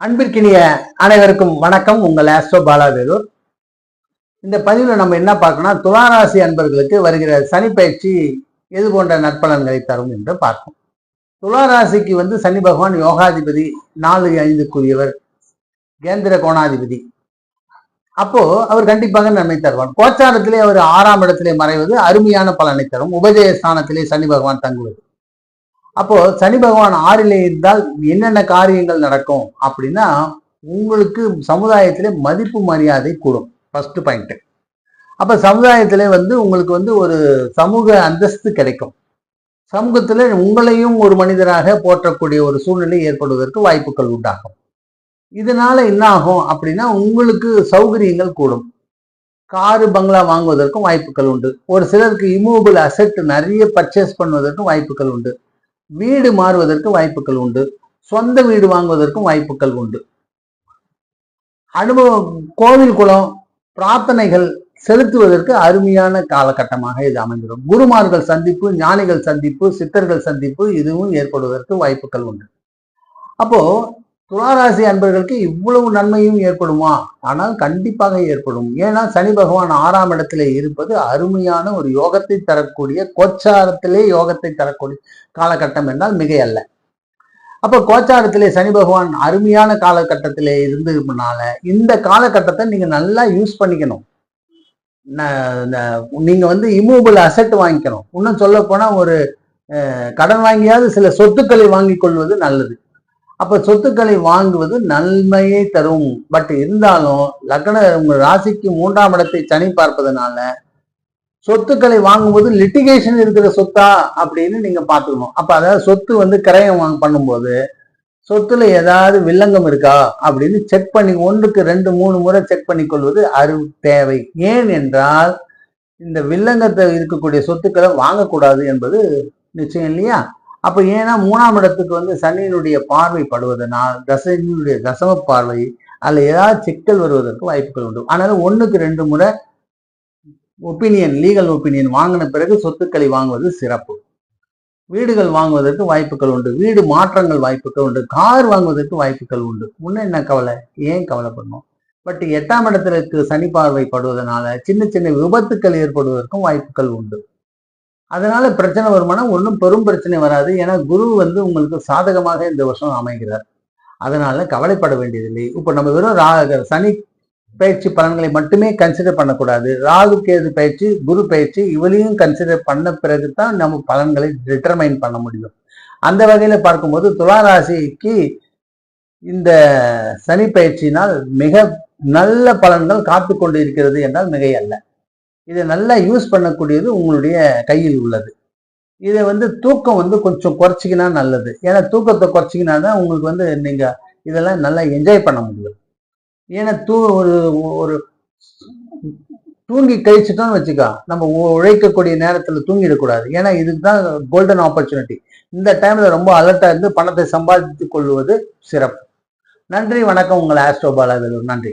அன்பிற்கினிய அனைவருக்கும் வணக்கம். உங்கள் ஆஸ்ட்ரோ பாலாவேலூர் இந்த பதிவில் நம்ம என்ன பார்க்கணும் துளாராசி அன்பர்களுக்கு வருகிற சனி பயிற்சி எது போன்ற நற்பலன்களை தரும் என்று பார்ப்போம். துளாராசிக்கு வந்து சனி பகவான் யோகாதிபதி நாலு ஐந்துக்குரியவர் கேந்திர கோணாதிபதி. அப்போ அவர் கண்டிப்பாக நன்மை தருவார். கோச்சாரத்திலே அவர் ஆறாம் இடத்திலே மறைவது அருமையான பலனை தரும். உபஜய ஸ்தானத்திலே சனி பகவான் தங்குவது. அப்போ சனி பகவான் ஆறிலே இருந்தால் என்னென்ன காரியங்கள் நடக்கும் அப்படின்னா உங்களுக்கு சமுதாயத்திலே மதிப்பு மரியாதை கூடும். ஃபர்ஸ்ட் பாயிண்ட் அப்ப சமுதாயத்திலே வந்து உங்களுக்கு வந்து ஒரு சமூக அந்தஸ்து கிடைக்கும். சமூகத்துல உங்களையும் ஒரு மனிதராக போற்றக்கூடிய ஒரு சூழ்நிலை ஏற்படுவதற்கு வாய்ப்புகள் உண்டாகும். இதனால என்ன ஆகும் அப்படின்னா உங்களுக்கு சௌகரியங்கள் கூடும். காரு பங்களா வாங்குவதற்கும் வாய்ப்புகள் உண்டு. ஒரு சிலருக்கு இமூவபிள் அசெட் நிறைய பர்ச்சேஸ் பண்ணுவதற்கும் வாய்ப்புகள் உண்டு. வீடு மாறுவதற்கு வாய்ப்புகள் உண்டு. சொந்த வீடு வாங்குவதற்கும் வாய்ப்புகள் உண்டு. அனுபவம் கோவில் குளம் பிரார்த்தனைகள் செலுத்துவதற்கு அருமையான காலகட்டமாக இது அமைந்துடும். குருமார்கள் சந்திப்பு ஞானிகள் சந்திப்பு சித்தர்கள் சந்திப்பு இதுவும் ஏற்படுவதற்கு வாய்ப்புகள் உண்டு. அப்போ துளாராசி அன்பர்களுக்கு இவ்வளவு நன்மையும் ஏற்படுமா? ஆனால் கண்டிப்பாக ஏற்படும். ஏன்னா சனி பகவான் ஆறாம் இடத்துல இருப்பது அருமையான ஒரு யோகத்தை தரக்கூடிய கோச்சாரத்திலே யோகத்தை தரக்கூடிய காலகட்டம் என்றால் மிகையல்ல. அப்ப கோச்சாரத்திலே சனி பகவான் அருமையான காலகட்டத்திலே இருந்ததுனால இந்த காலகட்டத்தை நீங்க நல்லா யூஸ் பண்ணிக்கணும். நீங்க வந்து இமூவபிள் அசெட் வாங்கிக்கணும். இன்னும் சொல்ல போனா ஒரு கடன் வாங்கியாவது சில சொத்துக்களை வாங்கி கொள்வது நல்லது. அப்ப சொத்துக்களை வாங்குவது நன்மையை தரும். பட் இருந்தாலும் லக்ன உங்க ராசிக்கு மூன்றாம் இடத்தை சனி பார்ப்பதனால சொத்துக்களை வாங்கும்போது லிட்டிகேஷன் இருக்கிற சொத்தா அப்படின்னு நீங்க பாத்துக்கணும் அப்ப அதாவது சொத்து வந்து கிரயம் வாங்க பண்ணும்போது சொத்துல ஏதாவது வில்லங்கம் இருக்கா அப்படின்னு செக் பண்ணி ஒன்றுக்கு ரெண்டு மூணு முறை செக் பண்ணி கொள்வது அரு தேவை. ஏன் என்றால் இந்த வில்லங்கத்தை இருக்கக்கூடிய சொத்துக்களை வாங்கக்கூடாது என்பது நிச்சயம் இல்லையா? அப்ப ஏன்னா மூணாம் இடத்துக்கு வந்து சனியினுடைய பார்வை படுவதனால் தசனியுடைய தசம பார்வை அல்ல ஏதாவது சிக்கல் வருவதற்கு வாய்ப்புகள் உண்டு. அதனால ஒன்றுக்கு ரெண்டு முறை ஒப்பீனியன் லீகல் ஒப்பீனியன் வாங்கின பிறகு சொத்துக்களை வாங்குவது சிறப்பு. வீடுகள் வாங்குவதற்கு வாய்ப்புகள் உண்டு. வீடு மாற்றங்கள் வாய்ப்புகள் உண்டு. கார் வாங்குவதற்கு வாய்ப்புகள் உண்டு. முன்ன என்ன கவலை? ஏன் கவலைப்படணும்? பட் எட்டாம் இடத்திற்கு சனி பார்வை படுவதனால சின்ன சின்ன விபத்துக்கள் ஏற்படுவதற்கும் வாய்ப்புகள் உண்டு. அதனால பிரச்சனை வருமானம் ஒன்றும் பெரும் பிரச்சனை வராது. ஏன்னா குரு வந்து உங்களுக்கு சாதகமாக இந்த வருஷம் அமைகிறார். அதனால கவலைப்பட வேண்டியதில்லை. இப்போ நம்ம வெறும் ரா சனி பயிற்சி பலன்களை மட்டுமே கன்சிடர் பண்ணக்கூடாது. ராகு கேது பயிற்சி குரு பயிற்சி இவளையும் கன்சிடர் பண்ண பிறகு தான் நம்ம பலன்களை டிட்டர்மைன் பண்ண முடியும். அந்த வகையில் பார்க்கும்போது துளாராசிக்கு இந்த சனி பயிற்சியினால் மிக நல்ல பலன்கள் காத்து கொண்டு இருக்கிறது என்றால் மிகை அல்ல இதை நல்லா யூஸ் பண்ணக்கூடியது உங்களுடைய கையில் உள்ளது. இதை வந்து தூக்கம் வந்து கொஞ்சம் குறைச்சிக்கினா நல்லது. ஏன்னா தூக்கத்தை குறைச்சிக்கினா தான் உங்களுக்கு வந்து நீங்கள் இதெல்லாம் நல்லா என்ஜாய் பண்ண முடியும். ஏன்னா தூ ஒரு ஒரு தூங்கி கழிச்சிட்டோம்னு வச்சுக்கோ நம்ம உழைக்கக்கூடிய நேரத்தில் தூங்கிடக்கூடாது ஏன்னா இதுக்கு தான் கோல்டன் ஆப்பர்ச்சுனிட்டி இந்த டைமில் ரொம்ப அலர்ட்டாக இருந்து பணத்தை சம்பாதித்து கொள்வது சிறப்பு. நன்றி வணக்கம். உங்கள் ஆஸ்ட்ரோபாலா நன்றி.